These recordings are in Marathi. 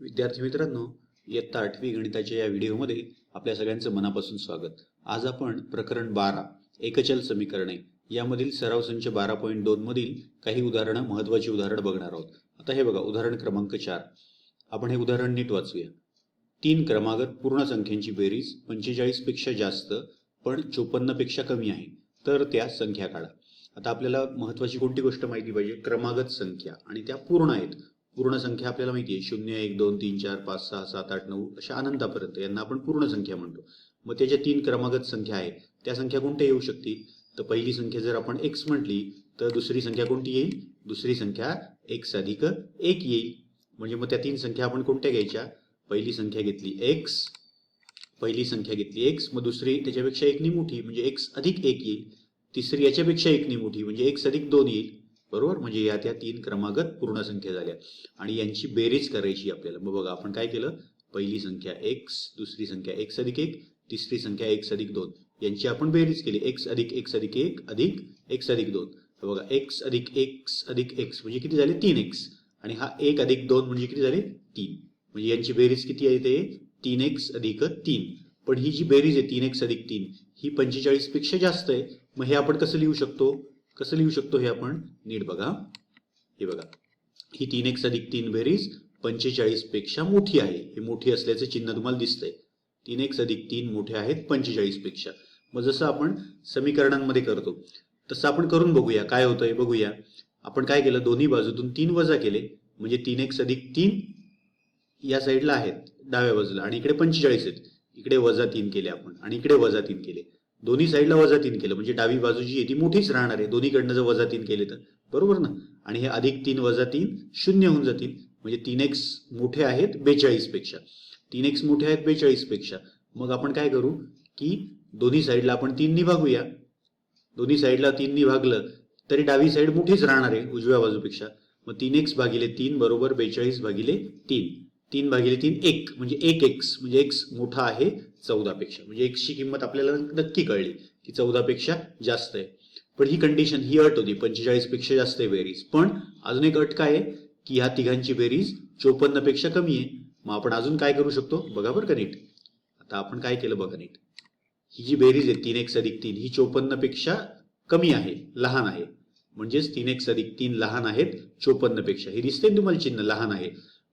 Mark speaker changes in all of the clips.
Speaker 1: विद्यार्थी मित्रांनो इयत्ता आठवी गणिताच्या या व्हिडिओमध्ये आपल्या सगळ्यांचं मनापासून स्वागत. आज आपण प्रकरण बारा एकचल समीकरणे यामधील सराव संच बारा पॉईंट दोन मधील काही उदाहरणं महत्वाची उदाहरण बघणार आहोत. आता हे बघा उदाहरण क्रमांक चार. आपण हे उदाहरण नीट वाचूया. तीन क्रमागत पूर्ण संख्यांची बेरीज पंचेचाळीसपेक्षा जास्त पण चोपन्नपेक्षा कमी आहे. तर त्या संख्या काढा. आता आपल्याला महत्वाची कोणती गोष्ट माहिती पाहिजे? क्रमागत संख्या. आणि त्या पूर्ण आहेत. पूर्ण संख्या आपल्याला माहिती आहे. शून्य एक दोन तीन चार पाच सहा सात आठ नऊ अशा अनंतापर्यंत यांना आपण पूर्ण संख्या म्हणतो. मग त्याच्या तीन क्रमागत संख्या आहे त्या संख्या कोणत्या येऊ शकतील? तर पहिली संख्या जर आपण एक्स म्हटली तर दुसरी संख्या कोणती येईल? दुसरी संख्या एक्स अधिक एक येईल. म्हणजे मग त्या तीन संख्या आपण कोणत्या घ्यायच्या? पहिली संख्या घेतली एक्स पहिली संख्या घेतली एक्स मग दुसरी त्याच्यापेक्षा एकनी मोठी म्हणजे एक्स अधिक एक येईल. तिसरी याच्यापेक्षा एकनी मोठी म्हणजे एक्स अधिक दोन येईल. बरोबर? म्हणजे या त्या तीन क्रमागत पूर्ण संख्या झाल्या. आणि यांची बेरीज करायची आपल्याला. मग बघा आपण काय केलं? पहिली संख्या एक्स दुसरी संख्या एक्स अधिक एक तिसरी संख्या एक्स अधिक दोन. यांची आपण बेरीज केली. एक्स अधिक एक्स अधिक एक अधिक एक्स अधिक दोन. तर बघा एक्स अधिक एक्स अधिक एक्स म्हणजे किती झाले? तीन एक्स. आणि हा एक अधिक दोन म्हणजे किती झाले? तीन. म्हणजे यांची बेरीज किती आहे ते? तीन एक्स अधिक तीन. पण ही जी बेरीज आहे तीन एक्स अधिक तीन ही पंचेचाळीसपेक्षा जास्त आहे. मग हे आपण कसं लिहू शकतो? कसं लिहू शकतो हे आपण? नीट बघा. हे बघा. ही तीन एक्स अधिक तीन बेरीज पंचेचाळीसपेक्षा मोठी आहे. हे मोठी असल्याचं चिन्ह तुम्हाला दिसतंय. तीन एक्स अधिक तीन मोठे आहेत पंचेचाळीसपेक्षा. मग जसं आपण समीकरणांमध्ये करतो तसं आपण करून बघूया. काय होतंय बघूया. आपण काय केलं? दोन्ही बाजूतून तीन वजा केले. म्हणजे तीन एक्स अधिक तीन या साईडला आहेत. डाव्या बाजूला. आणि इकडे पंचेचाळीस आहेत. इकडे वजा तीन केले आपण. आणि इकडे वजा तीन केले. दोन्ही साईडला वजा तीन केलं. म्हणजे डावी बाजू जी आहे ती मोठीच राहणार आहे. दोन्हीकडनं जर वजा तीन केले तर. बरोबर ना? आणि हे अधिक तीन वजा तीन शून्य होऊन जातील. म्हणजे तीन एक्स मोठे आहेत बेचाळीसपेक्षा. तीन एक्स मोठे आहेत बेचाळीसपेक्षा. मग आपण काय करू की दोन्ही साईडला आपण तीननी भागूया. दोन्ही साईडला तीननी भागलं तरी डावी साईड मोठीच राहणार आहे उजव्या बाजूपेक्षा. मग तीन एक्स भागिले तीन बरोबर बेचाळीस भागिले तीन. तीन भागिले तीन एक. म्हणजे एक एक्स म्हणजे एक्स मोठा आहे चौदापेक्षा म्हणजे एक्सची किंमत आपल्याला नक्की कळली की चौदापेक्षा जास्त आहे. पण ही कंडिशन ही अट होती. पंचेचाळीसपेक्षा जास्त आहे बेरीज पण अजून एक अट काय आहे? की ह्या तिघांची बेरीज चोपन्नपेक्षा कमी आहे. मग आपण अजून काय करू शकतो? बघा बरं का नीट. आता आपण काय केलं बघा नीट. ही जी बेरीज आहे तीन एक्स अधिक तीन ही चोपन्नपेक्षा कमी आहे लहान आहे. म्हणजेच तीन एक्स अधिक तीन लहान आहेत चोपन्नपेक्षा. हे दिसते तुम्हाला चिन्ह? लहान आहे.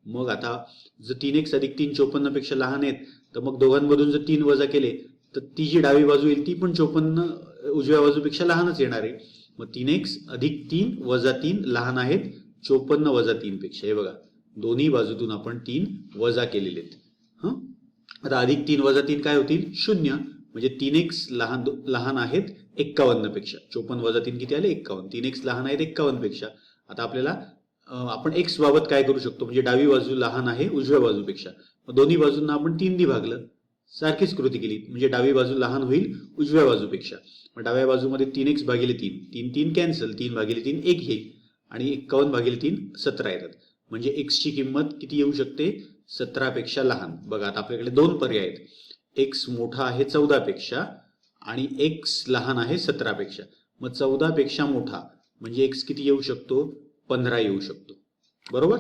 Speaker 1: मग आता जर तीन एक्स अधिक तीन चोपन्नपेक्षा लहान आहेत तर मग दोघांमधून जर तीन वजा केले तर ती जी डावी बाजू येईल ती पण चोपन्न उजव्या बाजूपेक्षा लहानच येणार आहे. मग तीन एक्स अधिक तीन वजा तीन लहान आहेत चोपन्न वजा तीन पेक्षा. हे बघा दोन्ही बाजूतून आपण तीन वजा केलेले आहेत. हं? आता अधिक तीन वजा तीन काय होतील? शून्य. म्हणजे तीन एक्स लहान लहान आहेत एक्कावन्नपेक्षा. चोपन्न वजा तीन किती आले? एक्कावन्न. तीन एक्स लहान आहेत एक्कावन्नपेक्षा. आता आपल्याला आपण एक्स बाबत काय करू शकतो? म्हणजे डावी बाजू लहान आहे उजव्या बाजूपेक्षा. मग दोन्ही बाजूंना आपण तीन भागलं. सारखीच कृती केली. म्हणजे डावी बाजू लहान होईल उजव्या बाजूपेक्षा. मग डाव्या बाजूमध्ये तीन एक्स भागिले तीन. तीन तीन कॅन्सल तीन भागिले तीन एक येईल आणि एक्कावन्न भागिले तीन सतरा येतात. म्हणजे एक्सची किंमत किती येऊ शकते? सतरापेक्षा लहान. बघा आता आपल्याकडे दोन पर्याय आहेत. एक्स मोठा आहे चौदापेक्षा आणि एक्स लहान आहे सतरापेक्षा. मग चौदापेक्षा मोठा. म्हणजे एक्स किती येऊ शकतो? पंधरा येऊ शकतो. बरोबर?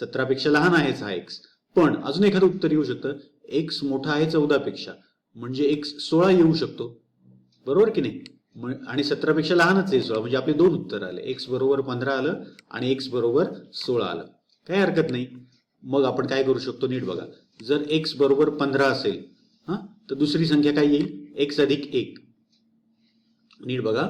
Speaker 1: सतरापेक्षा लहान आहेच हा एक्स पण अजून एखादं उत्तर येऊ शकतं. एक्स मोठा आहे चौदापेक्षा. म्हणजे एक्स सोळा येऊ शकतो. बरोबर की नाही? आणि सतरापेक्षा लहानच आहे सोळा. म्हणजे आपले दोन उत्तर आले. एक्स बरोबर पंधरा आलं आणि एक्स बरोबर सोळा आलं. काही हरकत नाही. मग आपण काय करू शकतो नीट बघा. जर एक्स बरोबर पंधरा असेल हा तर दुसरी संख्या काय येईल? एक्स अधिक एक. नीट बघा.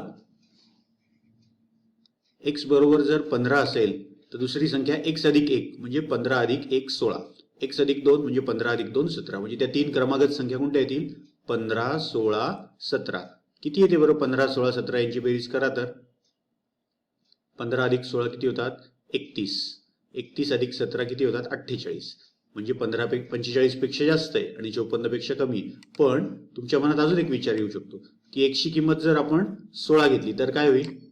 Speaker 1: एक्स बरोबर जर पंधरा असेल तर दुसरी संख्या एक्स अधिक एक म्हणजे पंधरा अधिक एक सोळा. एक्स अधिक दोन म्हणजे पंधरा अधिक दोन सतरा. म्हणजे त्या तीन क्रमागत संख्या कोणत्या येतील? पंधरा सोळा सतरा. किती येते बरोबर पंधरा सोळा सतरा यांची बेरीज करा तर? पंधरा अधिक सोळा किती होतात? एकतीस. एकतीस अधिक सतरा किती होतात? अठ्ठेचाळीस. म्हणजे पंधरा पे पंचेचाळीसपेक्षा जास्त आहे आणि चौपन्नपेक्षा कमी पण तुमच्या मनात अजून एक विचार येऊ शकतो की एकची किंमत जर आपण सोळा घेतली तर काय होईल?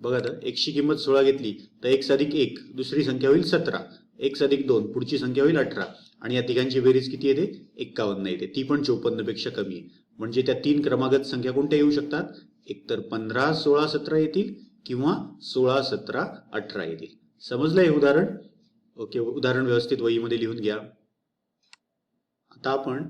Speaker 1: बघा तर एकची किंमत सोळा घेतली तर एक अधिक एक दुसरी संख्या होईल सतरा. एक अधिक दोन पुढची संख्या होईल अठरा. आणि या तिघांची बेरीज किती येते? एक्कावन्न येते. ती पण चोपन्नपेक्षा कमी आहे. म्हणजे त्या तीन क्रमागत संख्या कोणत्या येऊ शकतात? एकतर पंधरा सोळा सतरा येतील किंवा सोळा सतरा अठरा येतील. समजलं हे उदाहरण? ओके उदाहरण व्यवस्थित वहीमध्ये लिहून घ्या. आता आपण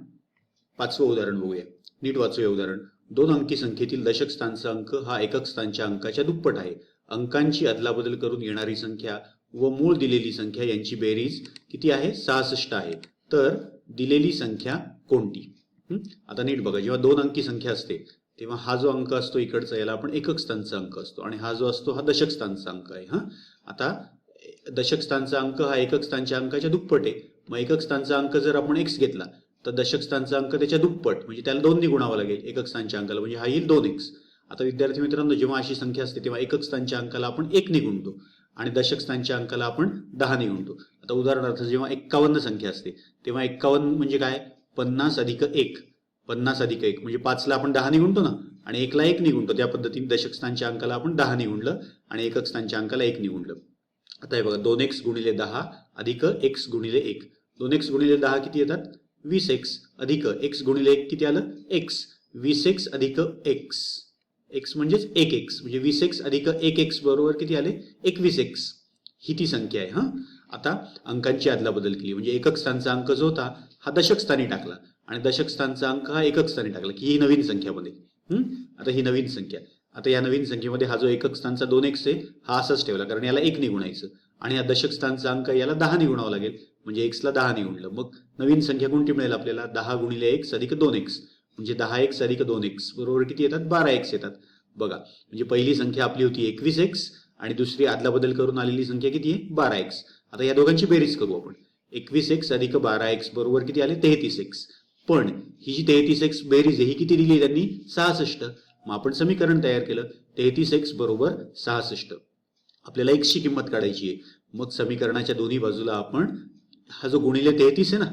Speaker 1: पाचवं उदाहरण बघूया. नीट वाचूया उदाहरण. दोन अंकी संख्येतील दशक स्थानचा अंक हा एकक स्थानच्या अंकाच्या दुप्पट आहे. अंकांची अदलाबदल करून येणारी संख्या व मूळ दिलेली संख्या यांची बेरीज किती आहे? सहासष्ट आहे. तर दिलेली संख्या कोणती? आता नीट बघा जेव्हा दोन अंकी संख्या असते तेव्हा हा जो अंक असतो इकडचा याला आपण एकक स्थानचा अंक असतो. आणि हा जो असतो हा दशक स्थानचा अंक आहे. हा? आता दशक स्थानचा अंक हा एकक स्थानच्या अंकाच्या दुप्पट आहे. मग एकक स्थानचा अंक जर आपण एक्स घेतला तर दशकस्थानचा अंक त्याच्या दुप्पट म्हणजे त्याला दोन गुणावं लागेल एकक स्थानच्या अंकाला. म्हणजे हा येईल दोन एक्स आता विद्यार्थी मित्रांनो जेव्हा अशी संख्या असते तेव्हा एकक स्थानच्या अंकाला आपण एक ने गुणतो आणि दशक स्थानच्या अंकाला आपण दहा ने गुणतो आता उदाहरणार्थ जेव्हा एक्कावन्न संख्या असते तेव्हा एक्कावन्न म्हणजे काय? पन्नास अधिक एक. पन्नास अधिक एक म्हणजे पाचला आपण दहा ने गुणतो ना? आणि एकला एक ने गुणतो त्या पद्धतीने दशक स्थानच्या अंकाला आपण दहा ने गुणलं आणि एकक स्थानच्या अंकाला एक ने गुणलं आता हे बघा दोन एक्स गुणिले दहा अधिक एक्स गुणिले एक. दोन एक्स गुणिले दहा किती येतात? वीस एक्स अधिक एक्स गुणिले एक किती आलं? एक्स. वीस एक्स अधिक एक्स. एक्स म्हणजेच एक एक्स. म्हणजे वीस एक्स अधिक एक एक्स बरोबर किती आले? एकवीस एक्स. ही ती संख्या आहे हा? आता अंकांची आदला बदल केली. म्हणजे एकक स्थानचा अंक जो होता हा दशक स्थानी टाकला. आणि दशक स्थानचा अंक हा एकक स्थानी टाकला की ही नवीन संख्यामध्ये. बनेल आता ही नवीन संख्या. आता या नवीन संख्येमध्ये हा जो एकक स्थानचा दोन एक्स आहे हा असाच ठेवला कारण याला एक निगुणायचं आणि हा दशक स्थानचा अंक याला दहा गुणावं लागेल. म्हणजे एक्सला दहा गुणलं. मग नवीन संख्या कोणती मिळेल आपल्याला? दहा गुणिले एक्स अधिक दोन एक्स म्हणजे दहा एक्स अधिक दोन एक्स बरोबर किती येतात? बारा एक्स येतात. बघा म्हणजे पहिली संख्या आपली होती एकवीस एक्स आणि दुसरी आदलाबदल करून आलेली संख्या किती आहे? बारा एक्स आता या दोघांची बेरीज करू आपण. एकवीस एक्स अधिक बारा एक्स बरोबर किती आले? तेहतीस एक्स पण ही जी तेहतीस एक्स बेरीज आहे ही किती दिली त्यांनी? सहासष्ट. मग आपण समीकरण तयार केलं. तेहतीस एक्स बरोबर सहासष्ट. आपल्याला एक्सची किंमत काढायची आहे. मग समीकरणाच्या दोन्ही बाजूला आपण हा जो गुणिले तेहतीस आहे ना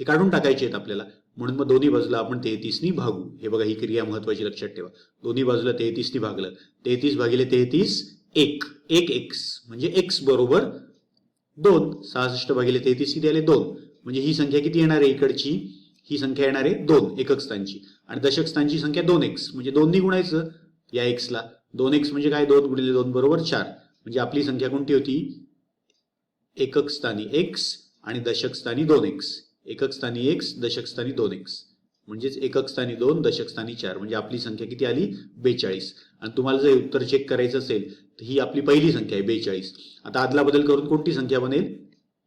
Speaker 1: हे काढून टाकायचे आहेत आपल्याला. म्हणून मग दोन्ही बाजूला आपण तेहतीसनी भागू. हे बघा ही क्रिया महत्वाची लक्षात ठेवा. दोन्ही बाजूला तेहतीसनी भागलं. तेहतीस भागिले तेहतीस एक. एक एक्स. म्हणजे एक्स बरोबर दोन. सहासष्ट भागिले तेहतीस किती आले दोन. म्हणजे ही संख्या किती येणार आहे इकडची? ही संख्या येणार आहे दोन एकक स्थानची आणि दशक स्थानची संख्या दोन एक्स. म्हणजे दोन्ही गुणायचं या एक्सला. दोन एक्स म्हणजे काय? दोन गुणिले दोन बरोबर चार. म्हणजे आपली संख्या कोणती होती? एकक स्थानी एक्स आणि दशकस्थानी दोन एक्स एकक स्थानी एक्स दशकस्थानी दोन एक्स म्हणजेच एकक स्थानी दोन दशकस्थानी चार. म्हणजे आपली संख्या किती आली? बेचाळीस. आणि तुम्हाला जर उत्तर चेक करायचं असेल तर ही आपली पहिली संख्या आहे बेचाळीस. आता आदला बदल करून कोणती संख्या बनेल?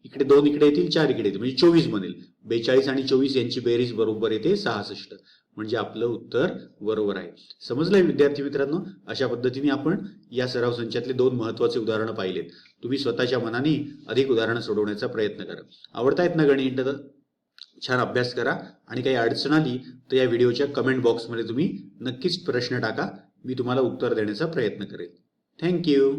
Speaker 1: इकडे दोन इकडे येतील चार इकडे येतील. म्हणजे चोवीस बनेल. बेचाळीस आणि चोवीस यांची बेरीज बरोबर येते सहासष्ट. म्हणजे आपलं उत्तर बरोबर आहे. समजलंय विद्यार्थी मित्रांनो? अशा पद्धतीने आपण या सराव संचातले दोन महत्त्वाचे उदाहरणं पाहिलेत. तुम्ही स्वतःच्या मनाने अधिक उदाहरणं सोडवण्याचा प्रयत्न करा. आवडतायत ना गणित? छान अभ्यास करा आणि काही अडचण आली तर या व्हिडिओच्या कमेंट बॉक्समध्ये तुम्ही नक्कीच प्रश्न टाका. मी तुम्हाला उत्तर देण्याचा प्रयत्न करेन थँक्यू.